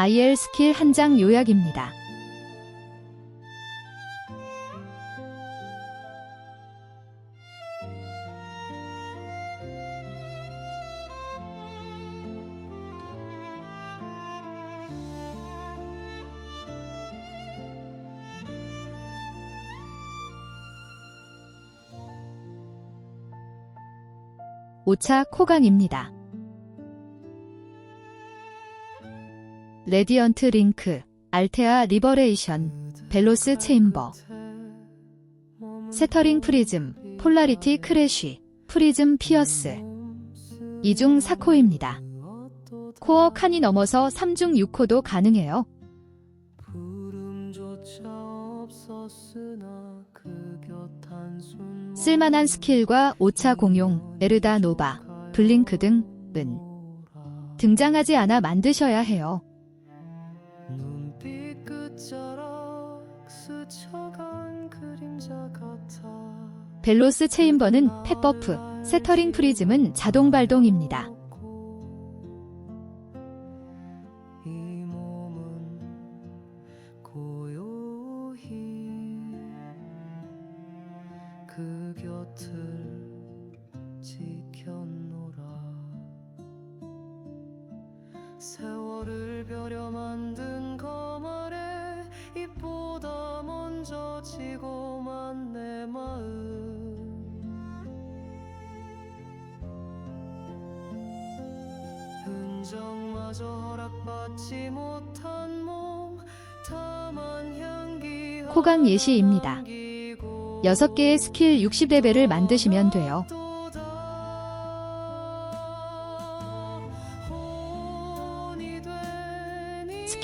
IL 스킬 한 장 요약입니다. 오차 코강입니다. 레디언트 링크, 알테아 리버레이션, 벨로스 체인버, 세터링 프리즘, 폴라리티 크래쉬, 프리즘 피어스. 이중 4코입니다. 코어 칸이 넘어서 3중 6코도 가능해요. 쓸만한 스킬과 오차 공용, 에르다 노바, 블링크 등은 등장하지 않아 만드셔야 해요. 눈빛 끝자락 스쳐간 그림자 같아 벨로스 체인버는 펫버프, 세터링 프리즘은 자동 발동입니다. 이 몸은 고요히 그 곁을 지켜노라 세월 을 벼려 만든 검 아래 입보다 먼저 지고만 내 마음 흔적마저 허락받지 못한 몸 다만 향기 코강 예시입니다. 남기고 6개의 스킬 60레벨을 만드시면 돼요.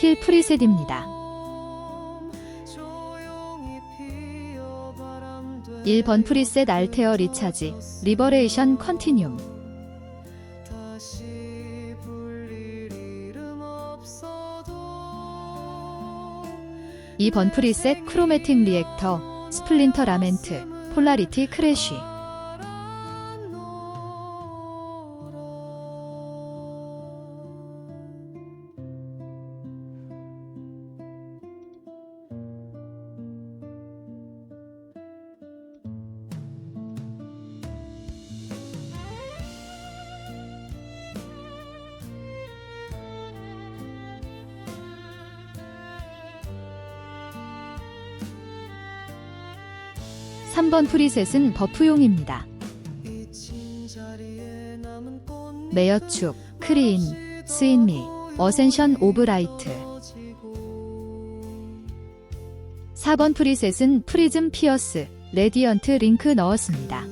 스킬 프리셋입니다. 몸 조용히 피어 바람돼 1번 프리셋 알테어 리차지, 리버레이션 없어도 2번 프리셋 크로매틱 리액터, 스플린터 라멘트, 폴라리티 크래쉬. 삼번 프리셋은 버프용입니다. 매여축, 크리인, 스인미, 어센션 오브 라이트. 4번 프리셋은 프리즘 피어스, 레디언트 링크 넣었습니다.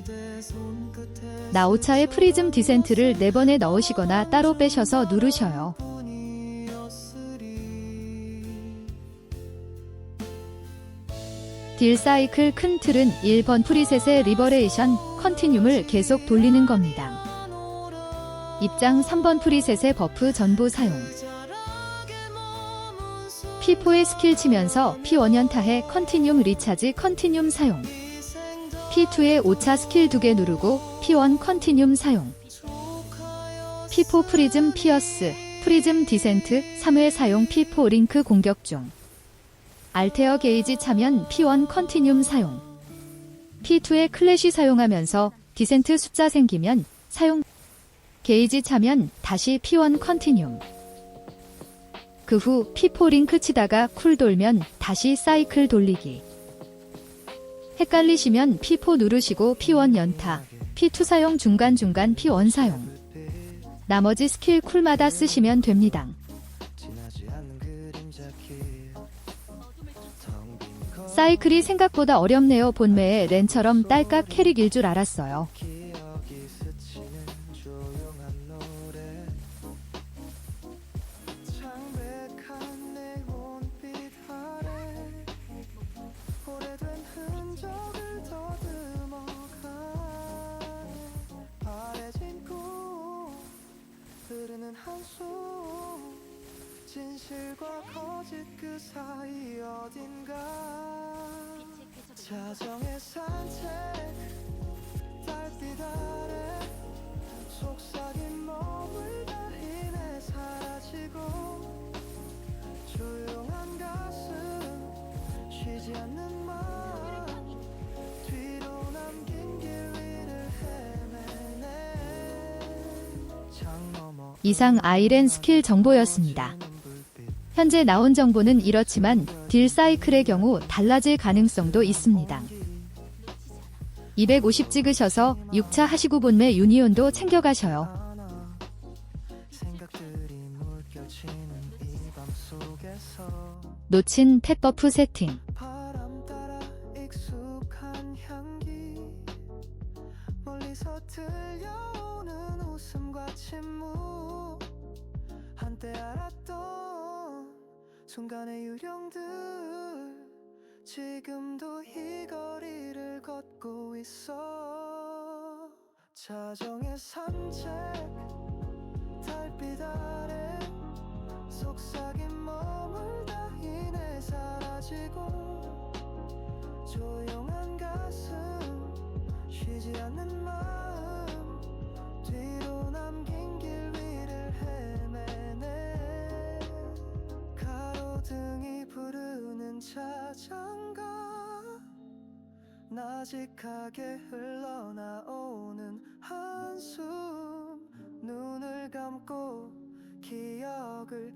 나오차의 프리즘 디센트를 4번에 넣으시거나 따로 빼셔서 누르셔요. 딜 사이클 큰 틀은 1번 프리셋의 리버레이션 컨티뉴움을 계속 돌리는 겁니다. 입장 3번 프리셋의 버프 전부 사용. P4의 스킬 치면서 P1 연타해 컨티뉴움 리차지 컨티뉴움 사용. P2의 5차 스킬 2개 누르고 P1 컨티뉴움 사용. P4 프리즘 피어스, 프리즘 디센트 3회 사용 P4 링크 공격 중. 알테어 게이지 차면 P1 컨티뉴움 사용. P2의 클래시 사용하면서 디센트 숫자 생기면 사용. 게이지 차면 다시 P1 컨티뉴움. 그 후 P4 링크 치다가 쿨 돌면 다시 사이클 돌리기. 헷갈리시면 P4 누르시고 P1 연타, P2 사용 중간중간 P1 사용. 나머지 스킬 쿨마다 쓰시면 됩니다. 사이클이 생각보다 어렵네요. 본매에 렌처럼 딸깍 캐릭일 줄 알았어요. 기억이 스치는 조용한 노 자정의 산책 달빛 아래 속삭인 몸을 다인해 사라지고 조용한 가슴 쉬지 않는 마음 뒤로 남긴 길 위를 헤매네 이상 아이랜 스킬 정보였습니다. 현재 나온 정보는 이렇지만 딜 사이클의 경우 달라질 가능성도 있습니다. 250 찍으셔서 6차 하시고 본매 유니온도 챙겨가셔요. 놓친 펫 버프 세팅. 들려오는 웃음과 침묵 한때 알았던 순간의 유령들 지금도 이 거리를 걷고 있어. 자정의 산책 달빛 아래 속삭임 머물다 이내 사라지고 조용한 가슴 나직하게 흘러나오는 한숨 눈을 감고 기억을